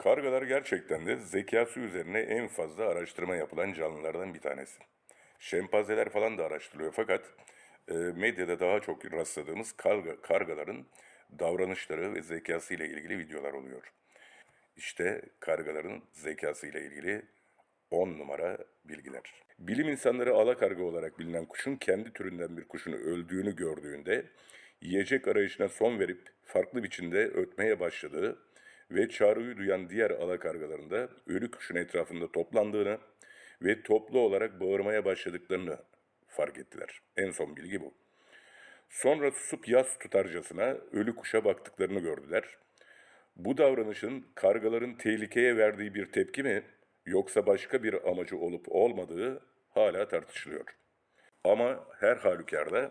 Kargalar gerçekten de zekası üzerine en fazla araştırma yapılan canlılardan bir tanesi. Şempanzeler falan da araştırılıyor fakat e, medyada daha çok rastladığımız karga, kargaların davranışları ve zekası ile ilgili videolar oluyor. İşte kargaların zekası ile ilgili 10 numara bilgiler. Bilim insanları alakarga olarak bilinen kuşun kendi türünden bir kuşun öldüğünü gördüğünde yiyecek arayışına son verip farklı biçimde ötmeye başladığı ve çağrıyı duyan diğer alakargaların da ölü kuşun etrafında toplandığını ve toplu olarak bağırmaya başladıklarını fark ettiler. En son bilgi bu. Sonra susup yas tutarcasına ölü kuşa baktıklarını gördüler. Bu davranışın kargaların tehlikeye verdiği bir tepki mi yoksa başka bir amacı olup olmadığı hala tartışılıyor. Ama her halükarda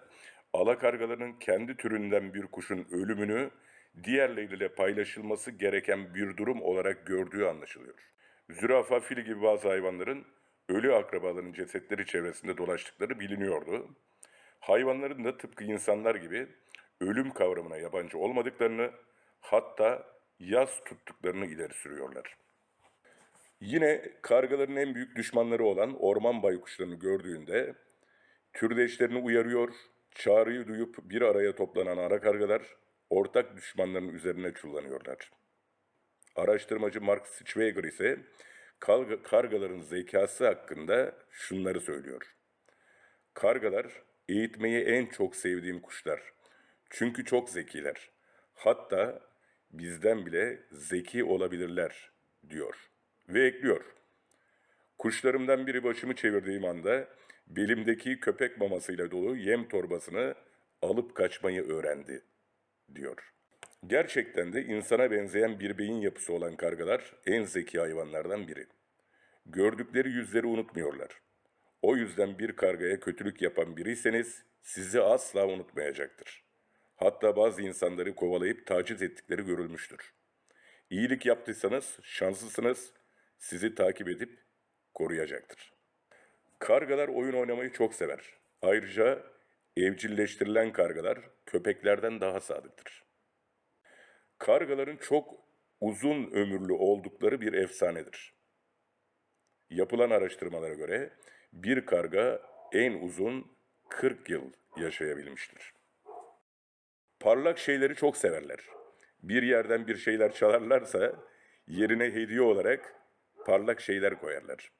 alakargaların kendi türünden bir kuşun ölümünü diğerleriyle paylaşılması gereken bir durum olarak gördüğü anlaşılıyor. Zürafa, fil gibi bazı hayvanların ölü akrabalarının cesetleri çevresinde dolaştıkları biliniyordu. Hayvanların da tıpkı insanlar gibi ölüm kavramına yabancı olmadıklarını, hatta yas tuttuklarını ileri sürüyorlar. Yine kargaların en büyük düşmanları olan orman baykuşlarını gördüğünde türdeşlerini uyarıyor, çağrıyı duyup bir araya toplanan ara kargalar ortak düşmanların üzerine çullanıyorlar. Araştırmacı Mark Schwager ise karga- kargaların zekası hakkında şunları söylüyor. Kargalar eğitmeyi en çok sevdiğim kuşlar. Çünkü çok zekiler. Hatta bizden bile zeki olabilirler diyor. Ve ekliyor. Kuşlarımdan biri başımı çevirdiğim anda belimdeki köpek mamasıyla dolu yem torbasını alıp kaçmayı öğrendi diyor. Gerçekten de insana benzeyen bir beyin yapısı olan kargalar en zeki hayvanlardan biri. Gördükleri yüzleri unutmuyorlar. O yüzden bir kargaya kötülük yapan biriyseniz sizi asla unutmayacaktır. Hatta bazı insanları kovalayıp taciz ettikleri görülmüştür. İyilik yaptıysanız şanslısınız, sizi takip edip koruyacaktır. Kargalar oyun oynamayı çok sever. Ayrıca evcilleştirilen kargalar köpeklerden daha sadıktır. Kargaların çok uzun ömürlü oldukları bir efsanedir. Yapılan araştırmalara göre bir karga en uzun 40 yıl yaşayabilmiştir. Parlak şeyleri çok severler. Bir yerden bir şeyler çalarlarsa yerine hediye olarak parlak şeyler koyarlar.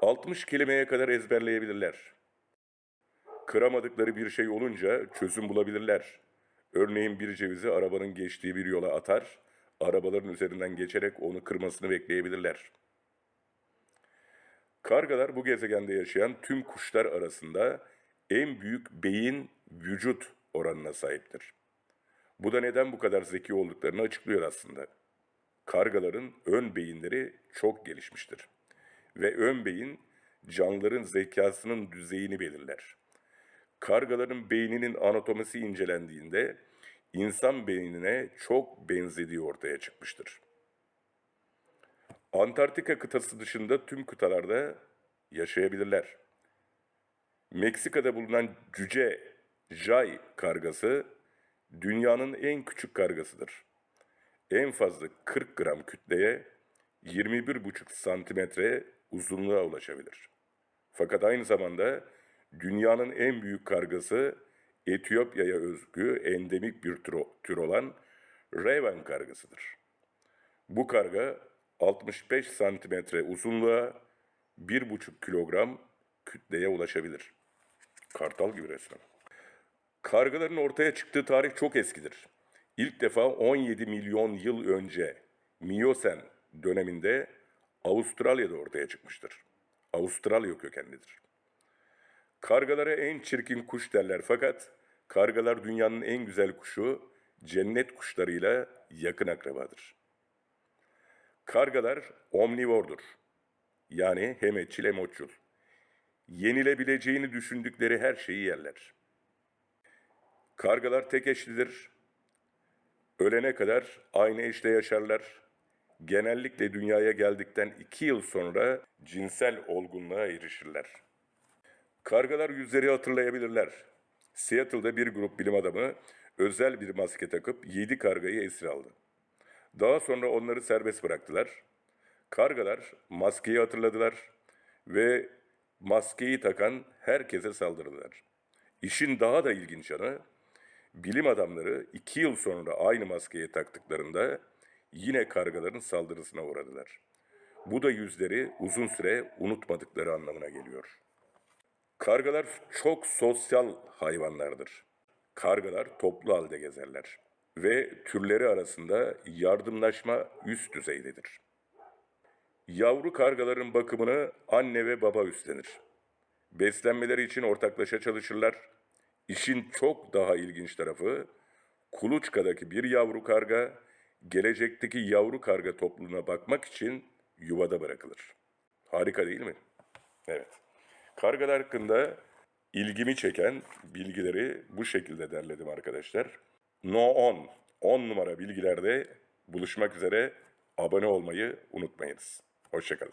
60 kelimeye kadar ezberleyebilirler. Kıramadıkları bir şey olunca çözüm bulabilirler. Örneğin bir cevizi arabanın geçtiği bir yola atar, arabaların üzerinden geçerek onu kırmasını bekleyebilirler. Kargalar bu gezegende yaşayan tüm kuşlar arasında en büyük beyin vücut oranına sahiptir. Bu da neden bu kadar zeki olduklarını açıklıyor aslında. Kargaların ön beyinleri çok gelişmiştir. Ve ön beyin canlıların zekasının düzeyini belirler. Kargaların beyninin anatomisi incelendiğinde insan beynine çok benzediği ortaya çıkmıştır. Antarktika kıtası dışında tüm kıtalarda yaşayabilirler. Meksika'da bulunan cüce jay kargası dünyanın en küçük kargasıdır. En fazla 40 gram kütleye 21,5 santimetre uzunluğa ulaşabilir. Fakat aynı zamanda dünyanın en büyük kargası Etiyopya'ya özgü endemik bir tür, tür olan Raven kargasıdır. Bu karga 65 santimetre uzunluğa 1,5 kilogram kütleye ulaşabilir. Kartal gibi resmen. Kargaların ortaya çıktığı tarih çok eskidir. İlk defa 17 milyon yıl önce Miyosen döneminde Avustralya'da ortaya çıkmıştır. Avustralya kökenlidir. Kargalara en çirkin kuş derler fakat kargalar dünyanın en güzel kuşu cennet kuşlarıyla yakın akrabadır. Kargalar omnivordur. Yani hem etçil hem otçul. Yenilebileceğini düşündükleri her şeyi yerler. Kargalar tek eşlidir. Ölene kadar aynı eşle yaşarlar. Genellikle dünyaya geldikten iki yıl sonra cinsel olgunluğa erişirler. Kargalar yüzleri hatırlayabilirler. Seattle'da bir grup bilim adamı özel bir maske takıp 7 kargayı esir aldı. Daha sonra onları serbest bıraktılar. Kargalar maskeyi hatırladılar ve maskeyi takan herkese saldırdılar. İşin daha da ilginç yanı, bilim adamları iki yıl sonra aynı maskeyi taktıklarında yine kargaların saldırısına uğradılar. Bu da yüzleri uzun süre unutmadıkları anlamına geliyor. Kargalar çok sosyal hayvanlardır. Kargalar toplu halde gezerler ve türleri arasında yardımlaşma üst düzeydedir. Yavru kargaların bakımını anne ve baba üstlenir. Beslenmeleri için ortaklaşa çalışırlar. İşin çok daha ilginç tarafı, kuluçkadaki bir yavru karga, gelecekteki yavru karga topluluğuna bakmak için yuvada bırakılır. Harika değil mi? Evet. Kargalar hakkında ilgimi çeken bilgileri bu şekilde derledim arkadaşlar. No 10, 10 numara bilgilerde buluşmak üzere abone olmayı unutmayınız. Hoşçakalın.